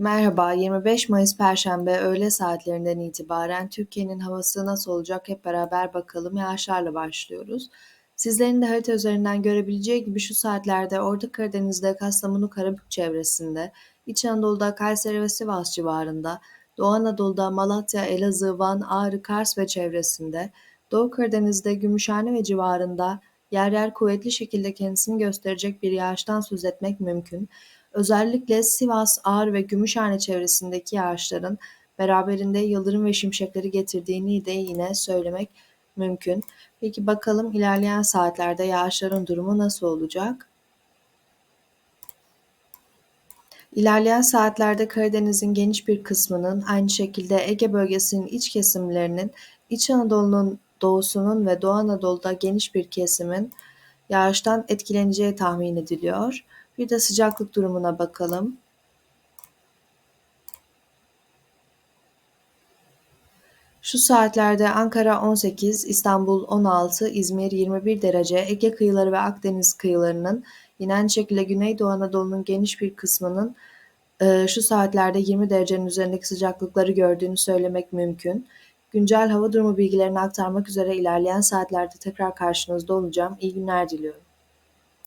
Merhaba, 25 Mayıs Perşembe öğle saatlerinden itibaren Türkiye'nin havası nasıl olacak hep beraber bakalım. Yağışlarla başlıyoruz. Sizlerin de harita üzerinden görebileceği gibi şu saatlerde Orta Karadeniz'de, Kastamonu, Karabük çevresinde, İç Anadolu'da, Kayseri ve Sivas civarında, Doğu Anadolu'da, Malatya, Elazığ, Van, Ağrı, Kars ve çevresinde, Doğu Karadeniz'de, Gümüşhane ve civarında yer yer kuvvetli şekilde kendisini gösterecek bir yağıştan söz etmek mümkün. Özellikle Sivas, Ağrı ve Gümüşhane çevresindeki yağışların beraberinde yıldırım ve şimşekleri getirdiğini de yine söylemek mümkün. Peki bakalım ilerleyen saatlerde yağışların durumu nasıl olacak? İlerleyen saatlerde Karadeniz'in geniş bir kısmının aynı şekilde Ege bölgesinin iç kesimlerinin, İç Anadolu'nun doğusunun ve Doğu Anadolu'da geniş bir kesimin yağıştan etkileneceği tahmin ediliyor. Bir de sıcaklık durumuna bakalım. Şu saatlerde Ankara 18, İstanbul 16, İzmir 21 derece, Ege kıyıları ve Akdeniz kıyılarının yine aynı şekilde Güneydoğu Anadolu'nun geniş bir kısmının e, şu saatlerde 20 derecenin üzerindeki sıcaklıkları gördüğünü söylemek mümkün. Güncel hava durumu bilgilerini aktarmak üzere ilerleyen saatlerde tekrar karşınızda olacağım. İyi günler diliyorum.